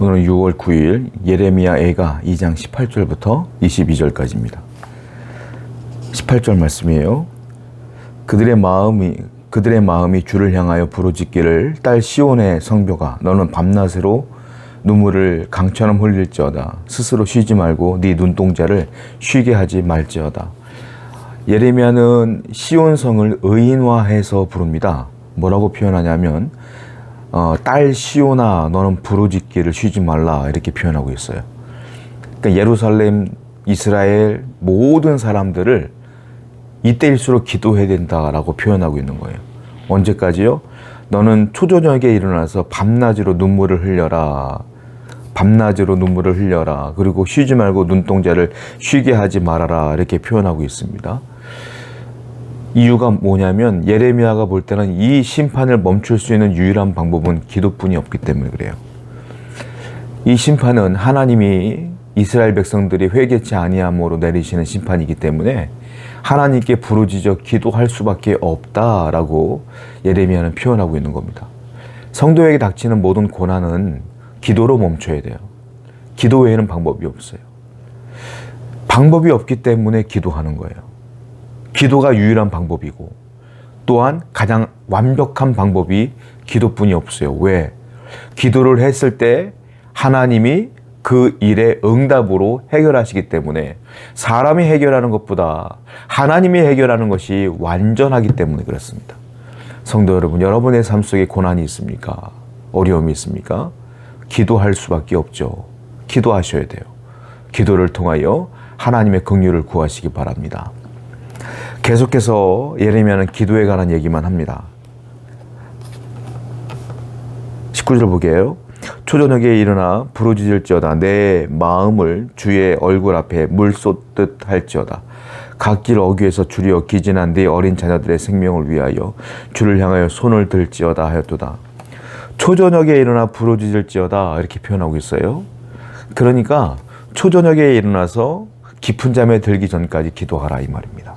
오늘은 6월 9일 예레미야 애가 2장 18절부터 22절까지입니다. 18절 말씀이에요. 그들의 마음이 그들의 마음이 주를 향하여 부르짖기를 딸 시온의 성벽아 너는 밤낮으로 눈물을 강처럼 흘릴지어다 스스로 쉬지 말고 네 눈동자를 쉬게 하지 말지어다 예레미야는 시온성을 의인화해서 부릅니다. 뭐라고 표현하냐면 어, 딸 시온아 너는 부르짖기를 쉬지 말라 이렇게 표현하고 있어요. 그러니까 예루살렘 이스라엘 모든 사람들을 이때일수록 기도해야 된다라고 표현하고 있는 거예요. 언제까지요? 너는 초저녁에 일어나서 밤낮으로 눈물을 흘려라. 밤낮으로 눈물을 흘려라. 그리고 쉬지 말고 눈동자를 쉬게 하지 말아라. 이렇게 표현하고 있습니다. 이유가 뭐냐면 예레미야가 볼 때는 이 심판을 멈출 수 있는 유일한 방법은 기도뿐이 없기 때문에 그래요. 이 심판은 하나님이 이스라엘 백성들이 회개치 아니함으로 내리시는 심판이기 때문에 하나님께 부르짖어 기도할 수밖에 없다라고 예레미야는 표현하고 있는 겁니다. 성도에게 닥치는 모든 고난은 기도로 멈춰야 돼요. 기도 외에는 방법이 없어요. 방법이 없기 때문에 기도하는 거예요. 기도가 유일한 방법이고 또한 가장 완벽한 방법이 기도뿐이 없어요. 왜? 기도를 했을 때 하나님이 그 일의 응답으로 해결하시기 때문에 사람이 해결하는 것보다 하나님이 해결하는 것이 완전하기 때문에 그렇습니다. 성도 여러분, 여러분의 삶 속에 고난이 있습니까? 어려움이 있습니까? 기도할 수밖에 없죠. 기도하셔야 돼요. 기도를 통하여 하나님의 긍휼을 구하시기 바랍니다. 계속해서 예레미야는 기도에 관한 얘기만 합니다. 19절 보게요. 초저녁에 일어나 부르짖을지어다. 내 마음을 주의 얼굴 앞에 물 쏟듯 할지어다. 갓길 어귀에서 줄여 기진한 네 어린 자녀들의 생명을 위하여 주를 향하여 손을 들지어다 하였도다. 초저녁에 일어나 부르짖을지어다. 이렇게 표현하고 있어요. 그러니까 초저녁에 일어나서 깊은 잠에 들기 전까지 기도하라 이 말입니다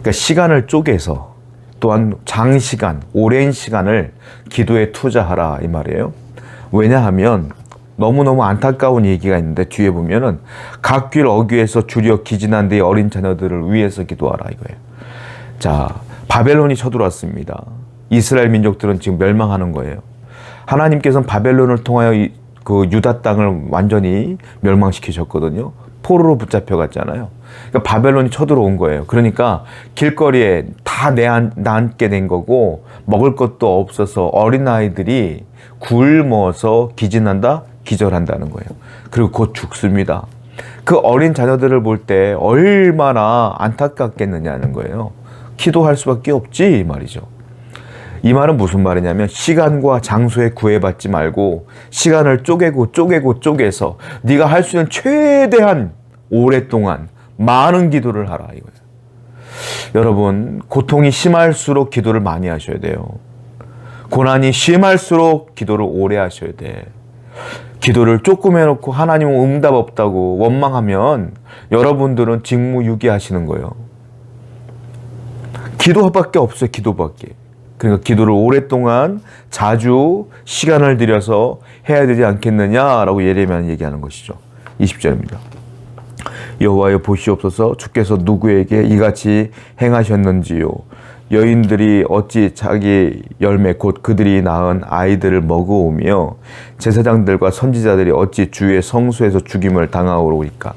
그러니까 시간을 쪼개서 또한 장시간, 오랜 시간을 기도에 투자하라 이 말이에요. 왜냐하면 너무너무 안타까운 얘기가 있는데 뒤에 보면은 각길 어귀에서 줄여 기진한 데 어린 자녀들을 위해서 기도하라 이거예요. 자, 바벨론이 쳐들어왔습니다. 이스라엘 민족들은 지금 멸망하는 거예요. 하나님께서는 바벨론을 통하여 이, 그 유다 땅을 완전히 멸망시키셨거든요. 포로로 붙잡혀 갔잖아요. 그러니까 바벨론이 쳐들어온 거예요. 그러니까 길거리에 다 내앉게 된 거고 먹을 것도 없어서 어린 아이들이 굶어서 기진한다, 기절한다는 거예요. 그리고 곧 죽습니다. 그 어린 자녀들을 볼 때 얼마나 안타깝겠느냐는 거예요. 기도할 수밖에 없지 이 말이죠. 이 말은 무슨 말이냐면 시간과 장소에 구애받지 말고 시간을 쪼개고 쪼개고 쪼개서 네가 할 수 있는 최대한 오랫동안 많은 기도를 하라 이거예요. 여러분 고통이 심할수록 기도를 많이 하셔야 돼요. 고난이 심할수록 기도를 오래 하셔야 돼. 기도를 조금 해놓고 하나님은 응답 없다고 원망하면 여러분들은 직무유기 하시는 거예요. 기도밖에 없어요. 기도밖에. 그러니까 기도를 오랫동안 자주 시간을 들여서 해야 되지 않겠느냐라고 예레미야는 얘기하는 것이죠. 20절입니다. 여호와여 보시옵소서 주께서 누구에게 이같이 행하셨는지요 여인들이 어찌 자기 열매 곧 그들이 낳은 아이들을 먹어오며 제사장들과 선지자들이 어찌 주의 성소에서 죽임을 당하오리까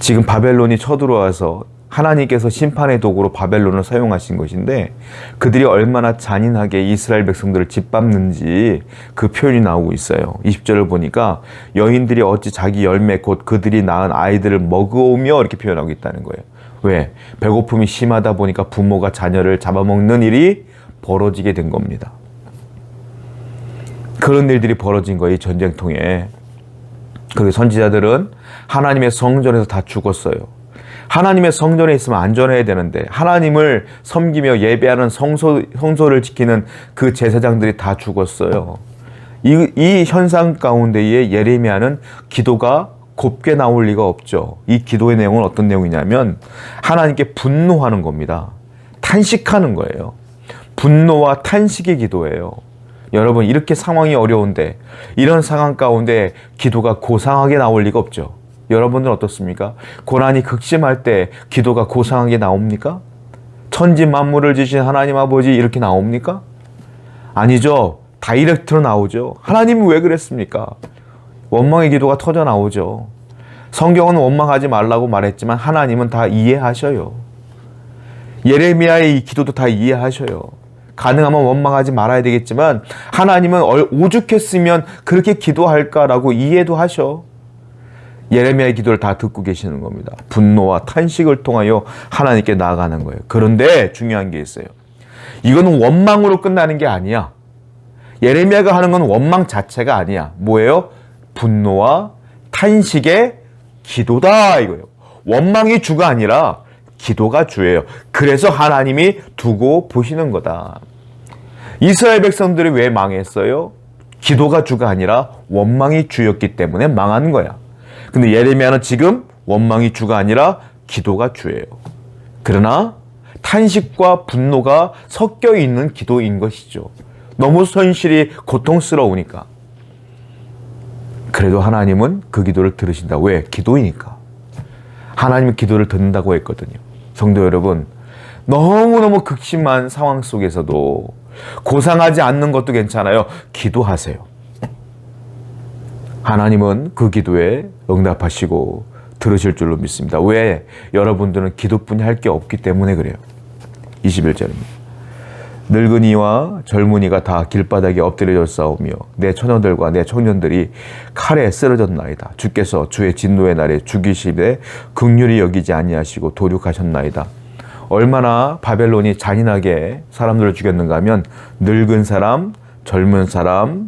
지금 바벨론이 쳐들어와서 하나님께서 심판의 도구로 바벨론을 사용하신 것인데 그들이 얼마나 잔인하게 이스라엘 백성들을 짓밟는지 그 표현이 나오고 있어요. 20절을 보니까 여인들이 어찌 자기 열매 곧 그들이 낳은 아이들을 먹어오며 이렇게 표현하고 있다는 거예요. 왜? 배고픔이 심하다 보니까 부모가 자녀를 잡아먹는 일이 벌어지게 된 겁니다. 그런 일들이 벌어진 거예요, 전쟁통에. 그리고 선지자들은 하나님의 성전에서 다 죽었어요. 하나님의 성전에 있으면 안전해야 되는데 하나님을 섬기며 예배하는 성소, 성소를 지키는 그 제사장들이 다 죽었어요. 이, 이 현상 가운데에 예레미야는 기도가 곱게 나올 리가 없죠. 이 기도의 내용은 어떤 내용이냐면 하나님께 분노하는 겁니다. 탄식하는 거예요. 분노와 탄식의 기도예요. 여러분 이렇게 상황이 어려운데 이런 상황 가운데 기도가 고상하게 나올 리가 없죠. 여러분들 어떻습니까? 고난이 극심할 때 기도가 고상하게 나옵니까? 천지 만물을 지신 하나님 아버지 이렇게 나옵니까? 아니죠. 다이렉트로 나오죠. 하나님은 왜 그랬습니까? 원망의 기도가 터져 나오죠. 성경은 원망하지 말라고 말했지만 하나님은 다 이해하셔요. 예레미야의 이 기도도 다 이해하셔요. 가능하면 원망하지 말아야 되겠지만 하나님은 얼- 오죽했으면 그렇게 기도할까라고 이해도 하셔. 예레미야의 기도를 다 듣고 계시는 겁니다. 분노와 탄식을 통하여 하나님께 나아가는 거예요. 그런데 중요한 게 있어요. 이거는 원망으로 끝나는 게 아니야. 예레미야가 하는 건 원망 자체가 아니야. 뭐예요? 분노와 탄식의 기도다 이거예요. 원망이 주가 아니라 기도가 주예요. 그래서 하나님이 두고 보시는 거다. 이스라엘 백성들이 왜 망했어요? 기도가 주가 아니라 원망이 주였기 때문에 망한 거야. 근데 예레미야는 지금 원망이 주가 아니라 기도가 주예요. 그러나 탄식과 분노가 섞여 있는 기도인 것이죠. 너무 현실이 고통스러우니까. 그래도 하나님은 그 기도를 들으신다. 왜? 기도이니까. 하나님은 기도를 듣는다고 했거든요. 성도 여러분, 너무너무 극심한 상황 속에서도 고상하지 않는 것도 괜찮아요. 기도하세요. 하나님은 그 기도에 응답하시고 들으실 줄로 믿습니다. 왜? 여러분들은 기도뿐이 할 게 없기 때문에 그래요. 21절입니다. 늙은이와 젊은이가 다 길바닥에 엎드려 싸우며 내 처녀들과 내 청년들이 칼에 쓰러졌나이다. 주께서 주의 진노의 날에 죽이시되 극률이 여기지 아니하시고 도륙하셨나이다. 얼마나 바벨론이 잔인하게 사람들을 죽였는가 하면 늙은 사람, 젊은 사람,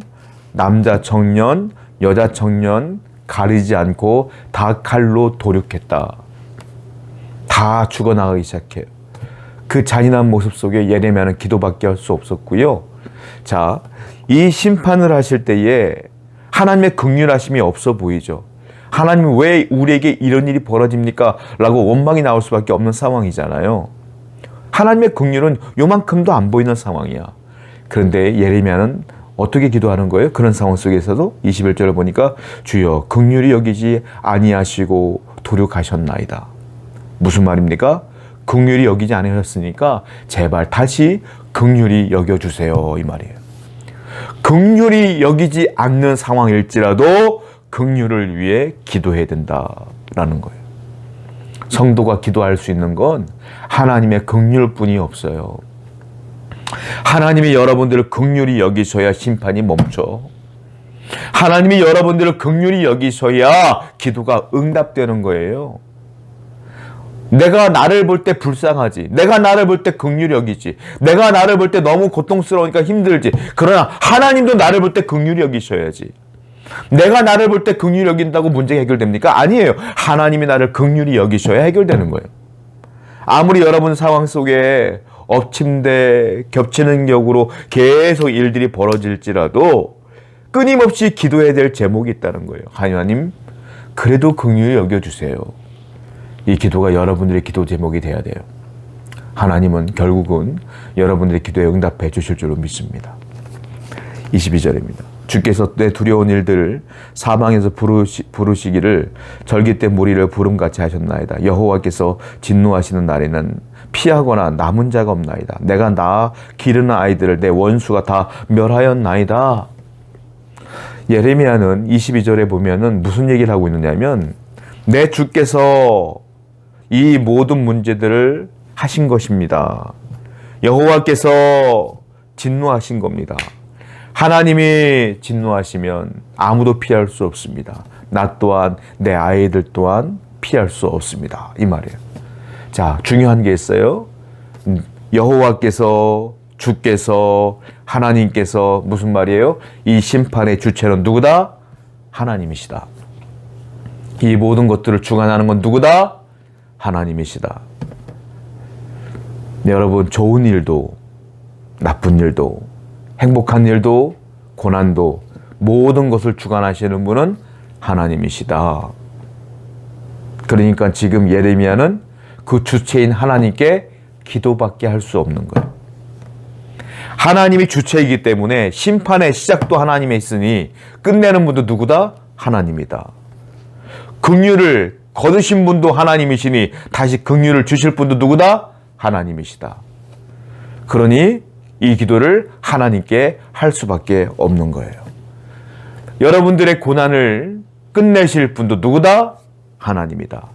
남자 청년, 여자 청년 가리지 않고 다 칼로 도륙했다. 다 죽어나가기 시작해요. 그 잔인한 모습 속에 예레미야는 기도밖에 할 수 없었고요. 자, 이 심판을 하실 때에 하나님의 극률하심이 없어 보이죠. 하나님 왜 우리에게 이런 일이 벌어집니까? 라고 원망이 나올 수밖에 없는 상황이잖아요. 하나님의 극률은 요만큼도 안 보이는 상황이야. 그런데 예레미야는 어떻게 기도하는 거예요? 그런 상황 속에서도 21절을 보니까 주여 극률이 여기지 아니하시고 도륙하셨나이다. 무슨 말입니까? 극률이 여기지 않으셨으니까 제발 다시 극률이 여겨 주세요 이 말이에요. 극률이 여기지 않는 상황일지라도 극률을 위해 기도해야 된다라는 거예요. 성도가 기도할 수 있는 건 하나님의 극률뿐이 없어요. 하나님이 여러분들을 극률이 여기셔야 심판이 멈춰. 하나님이 여러분들을 극률이 여기셔야 기도가 응답되는 거예요. 내가 나를 볼 때 불쌍하지. 내가 나를 볼 때 극률이 여기지. 내가 나를 볼 때 너무 고통스러우니까 힘들지. 그러나 하나님도 나를 볼 때 극률이 여기셔야지. 내가 나를 볼 때 극률이 여긴다고 문제가 해결됩니까? 아니에요. 하나님이 나를 극률이 여기셔야 해결되는 거예요. 아무리 여러분 상황 속에 엎침대 겹치는 격으로 계속 일들이 벌어질지라도 끊임없이 기도해야 될 제목이 있다는 거예요. 하나님, 그래도 긍휼히 여겨주세요. 이 기도가 여러분들의 기도 제목이 돼야 돼요. 하나님은 결국은 여러분들의 기도에 응답해 주실 줄로 믿습니다. 22절입니다. 주께서 내 두려운 일들 사방에서 부르시, 부르시 기를 절기 때 무리를 부름같이 하셨나이다. 여호와께서 진노하시는 날에는 피하거나 남은 자가 없나이다. 내가 나 기르는 아이들을 내 원수가 다 멸하였나이다. 예레미야는 22절에 보면은 무슨 얘기를 하고 있느냐면 내 주께서 이 모든 문제들을 하신 것입니다. 여호와께서 진노하신 겁니다. 하나님이 진노하시면 아무도 피할 수 없습니다. 나 또한 내 아이들 또한 피할 수 없습니다. 이 말이에요. 자, 중요한 게 있어요. 음, 여호와께서 주께서 하나님께서 무슨 말이에요? 이 심판의 주체는 누구다? 하나님이시다. 이 모든 것들을 주관하는 건 누구다? 하나님이시다. 네, 여러분 좋은 일도 나쁜 일도 행복한 일도 고난도 모든 것을 주관하시는 분은 하나님이시다. 그러니까 지금 예레미야는 그 주체인 하나님께 기도밖에 할 수 없는 거예요. 하나님이 주체이기 때문에 심판의 시작도 하나님에 있으니 끝내는 분도 누구다? 하나님이다. 긍휼을 거두신 분도 하나님이시니 다시 긍휼을 주실 분도 누구다? 하나님이시다. 그러니 이 기도를 하나님께 할 수밖에 없는 거예요. 여러분들의 고난을 끝내실 분도 누구다? 하나님이다.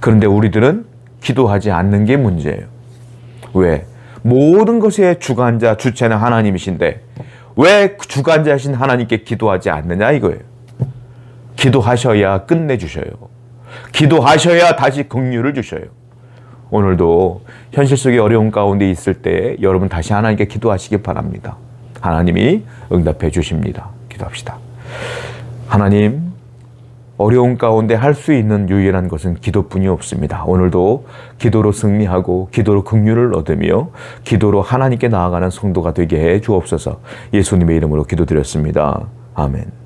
그런데 우리들은 기도하지 않는 게 문제예요. 왜? 모든 것의 주관자, 주체는 하나님이신데 왜 주관자신 하나님께 기도하지 않느냐 이거예요. 기도하셔야 끝내주셔요. 기도하셔야 다시 긍휼을 주셔요. 오늘도 현실 속의 어려운 가운데 있을 때 여러분 다시 하나님께 기도하시기 바랍니다. 하나님이 응답해 주십니다. 기도합시다. 하나님, 어려운 가운데 할 수 있는 유일한 것은 기도뿐이 없습니다. 오늘도 기도로 승리하고 기도로 긍휼을 얻으며 기도로 하나님께 나아가는 성도가 되게 해 주옵소서. 예수님의 이름으로 기도드렸습니다. 아멘.